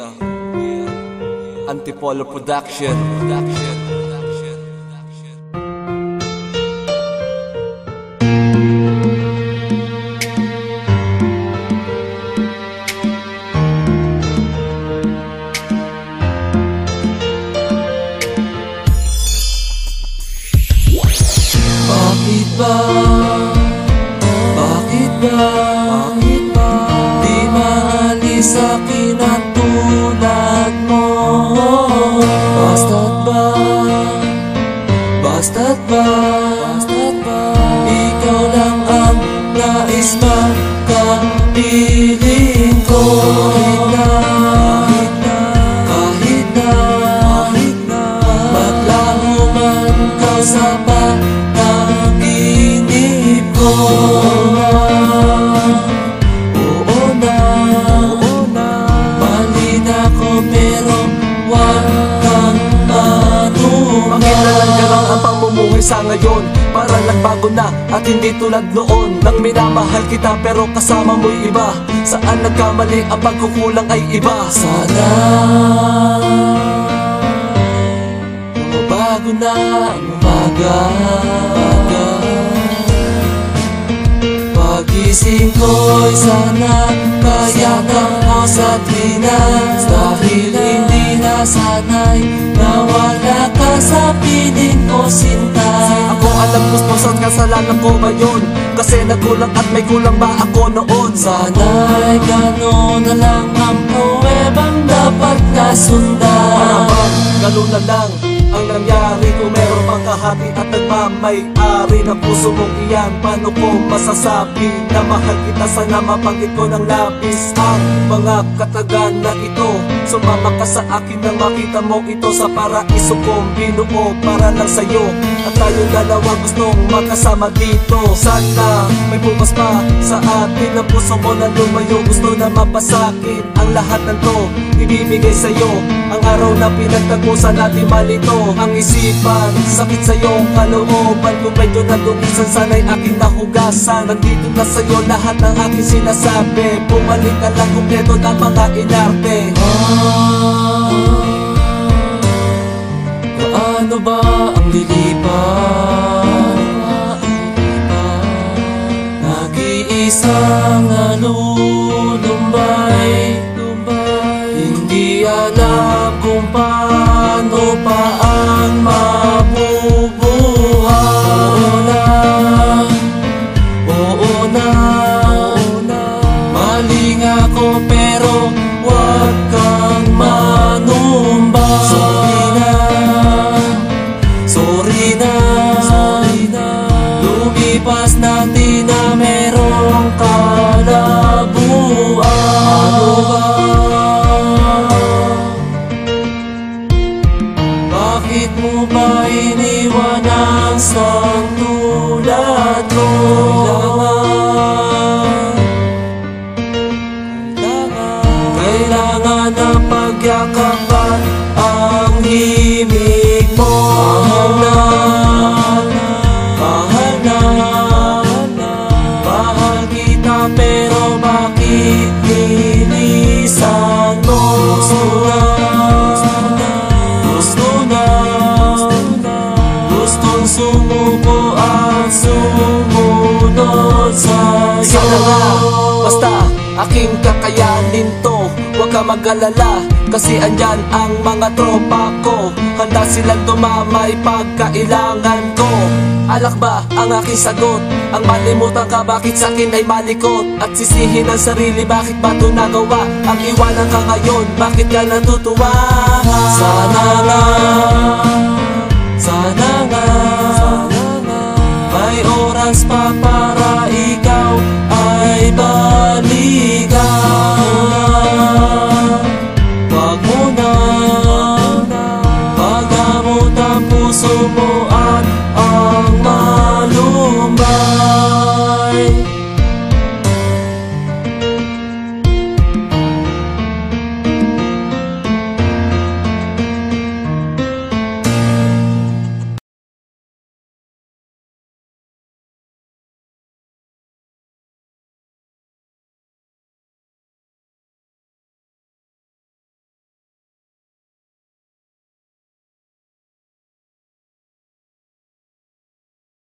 Yeah. Antipolo Production. Production. Bakit ba? Bakit ba? Bakit ba? Di maalis akin Ikaw lang ang nais makapiling ko. Kahit na Kahit na Kahit na Kahit na Maglaho man ka sa panaginip ko. Oo na Oo na Mali na ko pero wag kang manuman Makilalan ka lang ang pamumuhay sa ngayon Para lang bago na at hindi tulad noon. Nang minamahal kita pero kasama mo'y iba. Saan nagkamali ang pagkukulang ay iba? Sana Bago na ang umaga Pagising ko'y sana Kayakap mo sa trinas Dahil hindi nasanay Nawala ka sa piling ko sinta alam gusto sa kasalanan ko ba yun Kasi nagkulang at may kulang ba ako noon? Sana'y gano'n na lang ang pruwebang dapat kasundan Para bang ganun na lang. ang nangyari Kung meron pang kahati at nagmamay-ari ng puso mong iyan? Paano ko masasabi na mahal kita? Sana mabanggit ko ng labis Ang mga katagan na ito. Sumama ka sa akin nang makita mo ito Sa paraiso kong binuo para lang sa'yo. At tayo dalawa gustong magkasama dito. Sana may bukas pa sa atin Ang puso mo na lumayo. Gusto na mapasakin ang lahat ng to. Ibibigay sa'yo ang araw na pinagtagusan natin malito Ang isipan, sakit sa iyong kalooban Kung medyo nadumisan sana'y aking nahugasan. Nandito na sa'yo lahat ng aking sinasabi. Bumalik ka lang kumpleto ng mga inarte. Gaano ba ang lilipan? Nag-iisang Ano ba? Bakit mo ba iniwan ang sang tulad ko? Kailangan Kailangan na pagyakapan ang himig mo sumuko at sumunod sa'yo Sana nga, basta aking kakayanin to Huwag ka mag-alala kasi andyan ang mga tropa ko Handa silang dumamay pagkailangan ko Alak ba ang aking sagot? Ang malimutan ka bakit sa akin ay malikot? At sisihin ang sarili bakit ba ito nagawa? Ang iwanan ka ngayon bakit ka natutuwa? Sana nga